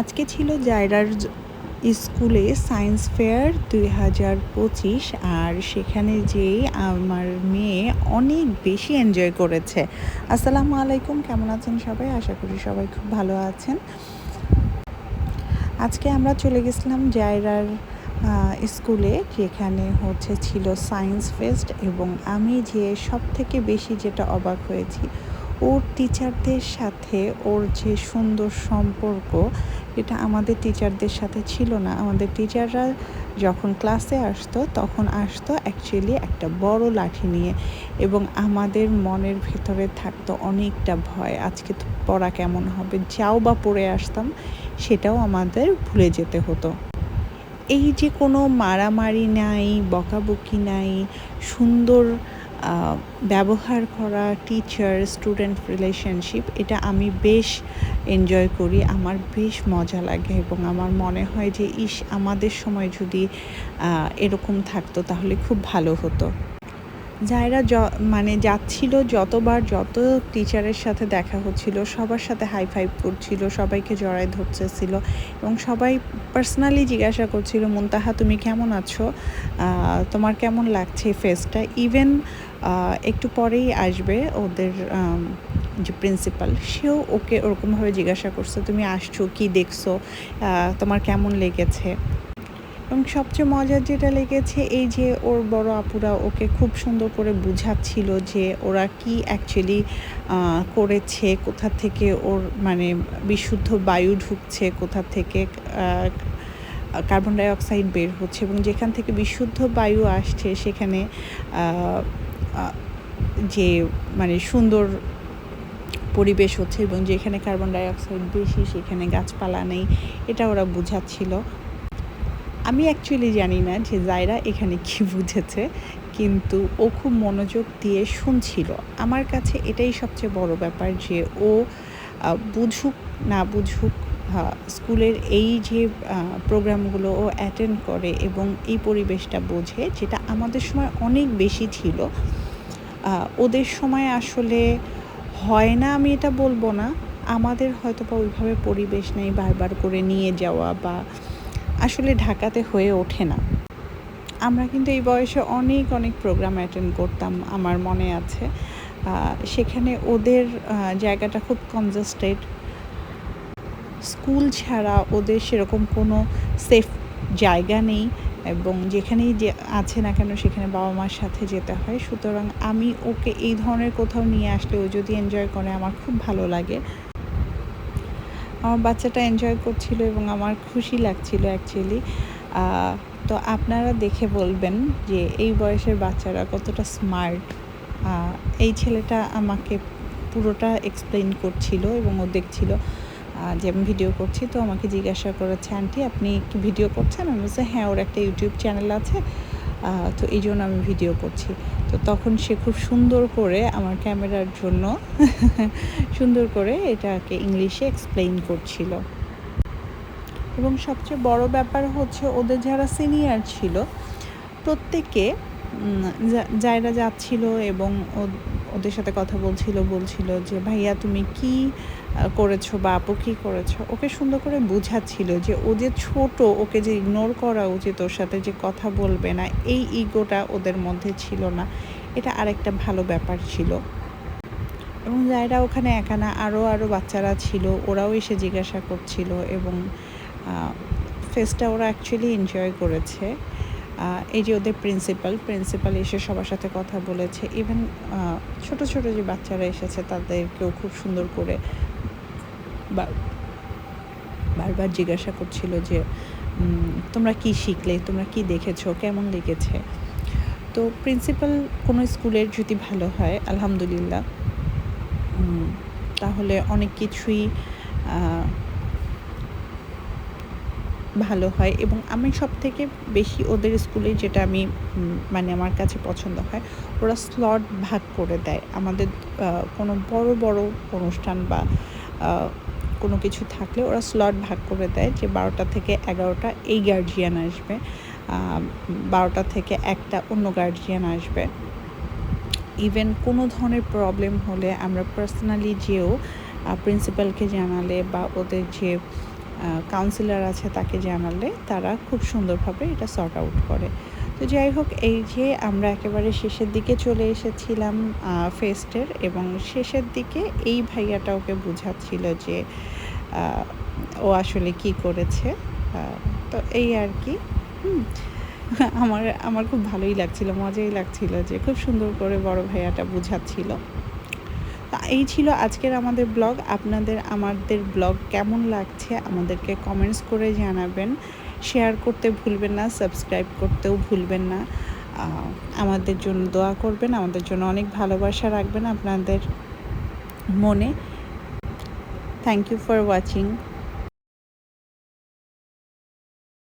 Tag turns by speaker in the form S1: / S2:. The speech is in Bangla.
S1: আজকে ছিল জায়রার স্কুলে সায়েন্স ফেয়ার দুই হাজার পঁচিশ আর সেখানে যেয়ে আমার মেয়ে অনেক বেশি এনজয় করেছে। আসসালামু আলাইকুম, কেমন আছেন সবাই? আশা করি সবাই খুব ভালো আছেন। আজকে আমরা চলে গেছিলাম জায়রার স্কুলে, যেখানে হচ্ছে ছিল সায়েন্স ফেস্ট এবং আমি যে সব থেকে বেশি যেটা অবাক হয়েছি, ওর টিচারদের সাথে ওর যে সুন্দর সম্পর্ক এটা আমাদের টিচারদের সাথে ছিল না। আমাদের টিচাররা যখন ক্লাসে আসতো, তখন আসতো অ্যাকচুয়ালি একটা বড় লাঠি নিয়ে এবং আমাদের মনের ভেতরে থাকতো অনেকটা ভয়, আজকে তো পড়া কেমন হবে, যাও বা পড়ে আসতাম, সেটাও আমাদের ভুলে যেতে হতো। এই যে কোনো মারামারি নাই, বকাবকি নাই, সুন্দর ব্যবহার করা টিচার স্টুডেন্ট রিলেশনশিপ এটা আমি বেশ এনজয় করি। আমার বেশ মজা লাগে এবং আমার মনে হয় যে, ইস, আমাদের সময় যদি এরকম থাকতো, তাহলে খুব ভালো হতো। যারা য- মানে যাচ্ছিল, যতবার যত টিচারের সাথে দেখা হচ্ছিল, সবার সাথে হাই ফাইভ করছিল, সবাইকে জড়ায় ধরতেছিল এবং সবাই পার্সোনালি জিজ্ঞাসা করছিল, মুনতাহা, তুমি কেমন আছো? তোমার কেমন লাগছে ফেসটা ইভেন একটু পরেই আসবে ওদের যে প্রিন্সিপাল সেও ওকে ওরকমভাবে জিজ্ঞাসা করছে, তুমি আসছো? কি দেখছ? তোমার কেমন লেগেছে? এবং সবচেয়ে মজার যেটা লেগেছে, এই যে ওর বড় আপুরা ওকে খুব সুন্দর করে বুঝাচ্ছিল যে ওরা কি অ্যাকচুয়ালি করেছে, কোথা থেকে ওর মানে বিশুদ্ধ বায়ু ঢুকছে, কোথা থেকে কার্বন ডাই অক্সাইড বের হচ্ছে এবং যেখান থেকে বিশুদ্ধ বায়ু আসছে সেখানে যে মানে সুন্দর পরিবেশ হচ্ছে এবং যেখানে কার্বন ডাই অক্সাইড বেশি সেখানে গাছপালা নেই, এটা ওরা বুঝাচ্ছিল। আমি অ্যাকচুয়ালি জানি না যে জায়রা এখানে কি বুঝেছে, কিন্তু ও খুব মনোযোগ দিয়ে শুনছিল। আমার কাছে এটাই সবচেয়ে বড় ব্যাপার যে ও বুঝুক না বুঝুক স্কুলের এই যে প্রোগ্রামগুলো ও অ্যাটেন্ড করে এবং এই পরিবেশটা বোঝে, যেটা আমাদের সময় অনেক বেশি ছিল ওদের সময় আসলে হয় না আমি এটা বলব না। আমাদের হয়তো বা ওইভাবে পরিবেশ নেই বারবার করে নিয়ে যাওয়া বা আসলে ঢাকাতে হয়ে ওঠে না। আমরা কিন্তু এই বয়সে অনেক অনেক প্রোগ্রাম অ্যাটেন্ড করতাম, আমার মনে আছে। সেখানে ওদের জায়গাটা খুব কনজাস্টেড স্কুল ছাড়া ওদের সেরকম কোনো সেফ জায়গা নেই এবং যেখানেই যে আছে না কেন সেখানে বাবা মার সাথে যেতে হয়। সুতরাং আমি ওকে এই ধরনের কোথাও নিয়ে আসলে ও যদি এনজয় করে, আমার খুব ভালো লাগে। আমার বাচ্চাটা এনজয় করছিল এবং আমার খুশি লাগছিল অ্যাকচুয়ালি তো আপনারা দেখে বলবেন যে এই বয়সের বাচ্চারা কতটা স্মার্ট এই ছেলেটা আমাকে পুরোটা এক্সপ্লেন করছিল এবং ও দেখছিল। যে আমি ভিডিও করছি, তো আমাকে জিজ্ঞাসা করেছে, আন্টি, আপনি কি ভিডিও করছেন? আমি বলছি হ্যাঁ ওর একটা ইউটিউব চ্যানেল আছে। তো এই জন্য আমি ভিডিও করছি। তো তখন সে খুব সুন্দর করে আমার ক্যামেরার জন্য সুন্দর করে এটাকে ইংলিশে এক্সপ্লেইন করছিল। এবং সবচেয়ে বড় ব্যাপার হচ্ছে ওদের যারা সিনিয়র ছিল, প্রত্যেকে যারা যাচ্ছিল এবং ওদের সাথে কথা বলছিল বলছিল যে, ভাইয়া, তুমি কি করেছ বা আপু কী করেছ? ওকে সুন্দর করে বোঝাচ্ছিল যে, ও যে ছোট, ওকে যে ইগনোর করা উচিত, ওর সাথে যে কথা বলবে না, এই ইগোটা ওদের মধ্যে ছিল না। এটা আরেকটা ভালো ব্যাপার ছিল। এবং যারা ওখানে একা না আরও আরও বাচ্চারা ছিল, ওরাও এসে জিজ্ঞাসা করছিল এবং ফেসটা ওরা অ্যাকচুয়ালি এনজয় করেছে। এই যে ওদের প্রিন্সিপাল প্রিন্সিপাল এসে সবার সাথে কথা বলেছে। ইভেন ছোট ছোট যে বাচ্চারা এসেছে, তাদেরকেও খুব সুন্দর করে বা- বারবার জিজ্ঞাসা করছিল যে তোমরা কি শিখলে? তোমরা কি দেখেছ? কেমন লেগেছে? তো প্রিন্সিপাল কোনো স্কুলের যদি ভালো হয়, আলহামদুলিল্লাহ তাহলে অনেক কিছুই ভালো হয় এবং আমি সব থেকে বেশি ওদের স্কুলে যেটা আমি মানে আমার কাছে পছন্দ হয়, ওরা স্লট ভাগ করে দেয়। আমাদের কোনো বড় বড় অনুষ্ঠান বা কোনো কিছু থাকলে ওরা স্লট ভাগ করে দেয় যে বারোটা থেকে এগারোটা এই গার্জিয়ান আসবে বারোটা থেকে একটা অন্য গার্জিয়ান আসবে। ইভেন কোনো ধরনের প্রবলেম হলে আমরা পার্সোনালি যেও প্রিন্সিপালকে জানালে বা ওদের যে কাউন্সিলর আছে তাকে জানালে তারা খুব সুন্দরভাবে এটা সর্ট আউট করে। তো যাই হোক, এই যে আমরা একেবারে শেষের দিকে চলে এসেছিলাম ফেস্টের এবং শেষের দিকে এই ভাইয়াটা ওকে বোঝাচ্ছিল যে ও আসলে কি করেছে। তো এই আর কি। আমার আমার খুব ভালোই লাগছিল, মজাই লাগছিল যে খুব সুন্দর করে বড় ভাইয়াটা বোঝাচ্ছিল। তা এই ছিল আজকের আমাদের ব্লগ। আপনাদের, আমাদের ব্লগ কেমন লাগছে আমাদেরকে কমেন্টস করে জানাবেন। শেয়ার করতে ভুলবেন না সাবস্ক্রাইব করতেও ভুলবেন না। আমাদের জন্য দোয়া করবেন, আমাদের জন্য অনেক ভালোবাসা রাখবেন আপনাদের মনে। Thank you for watching